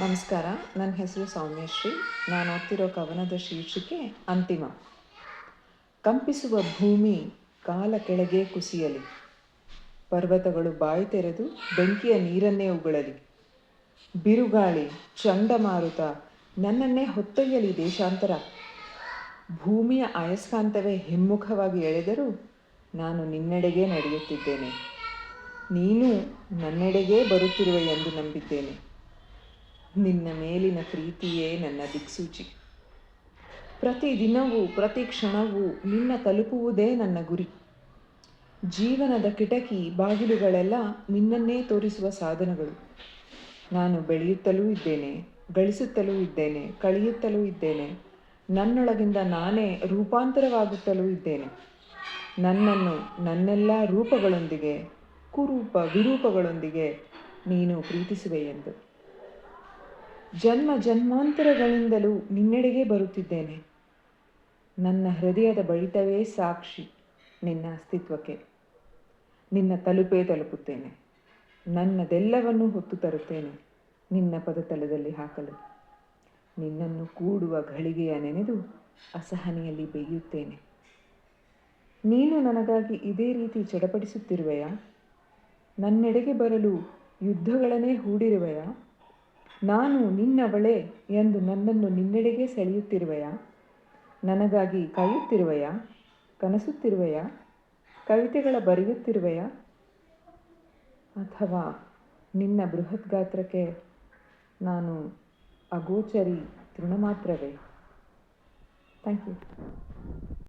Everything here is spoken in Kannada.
ನಮಸ್ಕಾರ, ನನ್ನ ಹೆಸರು ಸೌಮ್ಯಶ್ರೀ. ನಾನು ಓದ್ತಿರೋ ಕವನದ ಶೀರ್ಷಿಕೆ ಅಂತಿಮ. ಕಂಪಿಸುವ ಭೂಮಿ ಕಾಲ ಕೆಳಗೆ ಕುಸಿಯಲಿ. ಪರ್ವತಗಳು ಬಾಯಿ ತೆರೆದು ಬೆಂಕಿಯ ನೀರನ್ನೇ ಉಗುಳಲಿ. ಬಿರುಗಾಳಿ, ಚಂಡಮಾರುತ ನನ್ನನ್ನೇ ಹೊತ್ತೊಯ್ಯಲಿ ದೇಶಾಂತರ. ಭೂಮಿಯ ಅಯಸ್ಕಾಂತವೇ ಹಿಮ್ಮುಖವಾಗಿ ಎಳೆದರೂ ನಾನು ನಿನ್ನೆಡೆಗೆ ನಡೆಯುತ್ತಿದ್ದೇನೆ. ನೀನು ನನ್ನೆಡೆಗೇ ಬರುತ್ತಿರುವೆ ಎಂದು ನಂಬಿದ್ದೇನೆ. ನಿನ್ನ ಮೇಲಿನ ಪ್ರೀತಿಯೇ ನನ್ನ ದಿಕ್ಸೂಚಿ. ಪ್ರತಿ ದಿನವೂ, ಪ್ರತಿ ಕ್ಷಣವೂ ನಿನ್ನ ತಲುಪುವುದೇ ನನ್ನ ಗುರಿ. ಜೀವನದ ಕಿಟಕಿ ಬಾಗಿಲುಗಳೆಲ್ಲ ನಿನ್ನನ್ನೇ ತೋರಿಸುವ ಸಾಧನಗಳು. ನಾನು ಬೆಳೆಯುತ್ತಲೂ ಇದ್ದೇನೆ, ಗಳಿಸುತ್ತಲೂ ಇದ್ದೇನೆ, ಕಳೆಯುತ್ತಲೂ ಇದ್ದೇನೆ. ನನ್ನೊಳಗಿಂದ ನಾನೇ ರೂಪಾಂತರವಾಗುತ್ತಲೂ ಇದ್ದೇನೆ. ನನ್ನನ್ನು ನನ್ನೆಲ್ಲ ರೂಪಗಳೊಂದಿಗೆ, ಕುರೂಪ ವಿರೂಪಗಳೊಂದಿಗೆ ನೀನು ಪ್ರೀತಿಸುವೆ ಎಂದು. ಜನ್ಮ ಜನ್ಮಾಂತರಗಳಿಂದಲೂ ನಿನ್ನೆಡೆಗೆ ಬರುತ್ತಿದ್ದೇನೆ. ನನ್ನ ಹೃದಯದ ಬಡಿತವೇ ಸಾಕ್ಷಿ ನಿನ್ನ ಅಸ್ತಿತ್ವಕ್ಕೆ. ನಿನ್ನ ತಲುಪೇ ತಲುಪುತ್ತೇನೆ. ನನ್ನದೆಲ್ಲವನ್ನೂ ಹೊತ್ತು ತರುತ್ತೇನೆ ನಿನ್ನ ಪದತಲದಲ್ಲಿ ಹಾಕಲು. ನಿನ್ನನ್ನು ಕೂಡುವ ಘಳಿಗೆಯ ನೆನೆದು ಅಸಹನೆಯಲ್ಲಿ ಬೇಯುತ್ತೇನೆ. ನೀನು ನನಗಾಗಿ ಇದೇ ರೀತಿ ಚಡಪಡಿಸುತ್ತಿರುವೆಯಾ? ನನ್ನೆಡೆಗೆ ಬರಲು ಯುದ್ಧಗಳನ್ನೇ ಹೂಡಿರುವೆಯಾ? ನಾನು ನಿನ್ನವಳೇ ಎಂದು ನನ್ನನ್ನು ನಿನ್ನೆಡೆಗೆ ಸೆಳೆಯುತ್ತಿರುವೆಯಾ? ನನಗಾಗಿ ಕಾಯುತ್ತಿರುವೆಯಾ? ಕನಸುತ್ತಿರುವೆಯಾ? ಕವಿತೆಗಳ ಬರೆಯುತ್ತಿರುವೆಯಾ? ಅಥವಾ ನಿನ್ನ ಬೃಹತ್ ಗಾತ್ರಕ್ಕೆ ನಾನು ಅಗೋಚರಿ ತೃಣ ಮಾತ್ರವೇ ಥ್ಯಾಂಕ್ ಯು